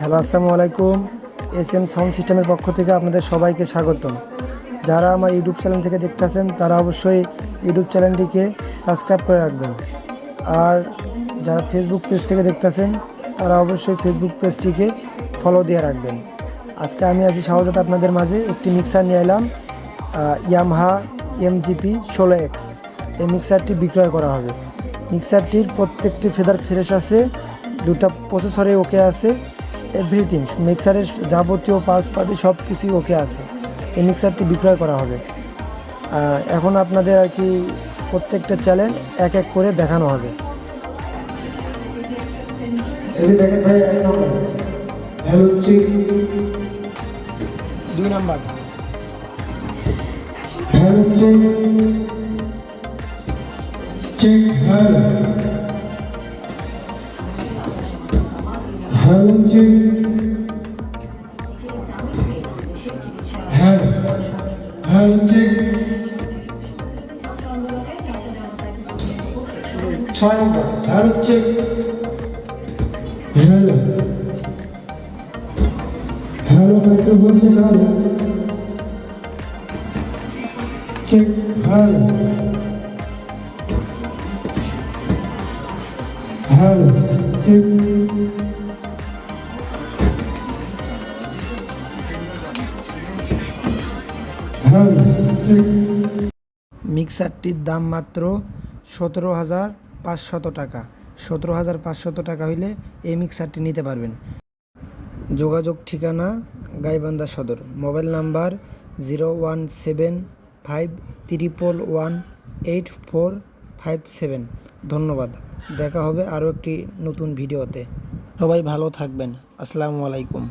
Hello, আসসালামু আলাইকুম। S M sound সিস্টেমের পক্ষ থেকে আপনাদের সবাইকে স্বাগতম। যারা আমার ইউটিউব চ্যানেল থেকে দেখতেছেন তারা অবশ্যই ইউটিউব চ্যানেলটিকে সাবস্ক্রাইব করে রাখবেন। আর যারা ফেসবুক পেজ থেকে দেখতেছেন তারা অবশ্যই ফেসবুক পেজটিকে ফলো দিয়ে রাখবেন। আজকে আমি আছি সহজত আপনাদের মাঝে একটি মিক্সার নিয়ে এলাম ইয়ামহা এমজিপি ষোলো এক্স এই মিক্সারটি বিক্রয় করা হবে। মিক্সারটির প্রত্যেকটি ফেদার ফ্রেশ আছে, দুটা প্রসেসরে ওকে আছে। এভরিথিং মিক্সারের যাবতীয় পার্টস পাতি সব কিছুই ওকে আছে। এই মিক্সারটি বিক্রয় করা হবে। এখন আপনাদের আর কি প্রত্যেকটা চ্যানেল এক এক করে দেখানো হবে। দুই number. Check hello hello check hello hello check ছয় নম্বর hello check hello hello microphone check hello check hello hello check মিক্সারটির দাম মাত্র সতেরো হাজার পাঁচশত টাকা। সতেরো হাজার পাঁচশত টাকা হইলে এই মিক্সারটি নিতে পারবেন। যোগাযোগ ঠিকানা, Gaibandha Sadar. Mobile number zero one seven five triple one eight four five seven. ধন্যবাদ। দেখা হবে আরও একটি নতুন ভিডিওতে। সবাই ভালো থাকবেন। আসসালামু আলাইকুম।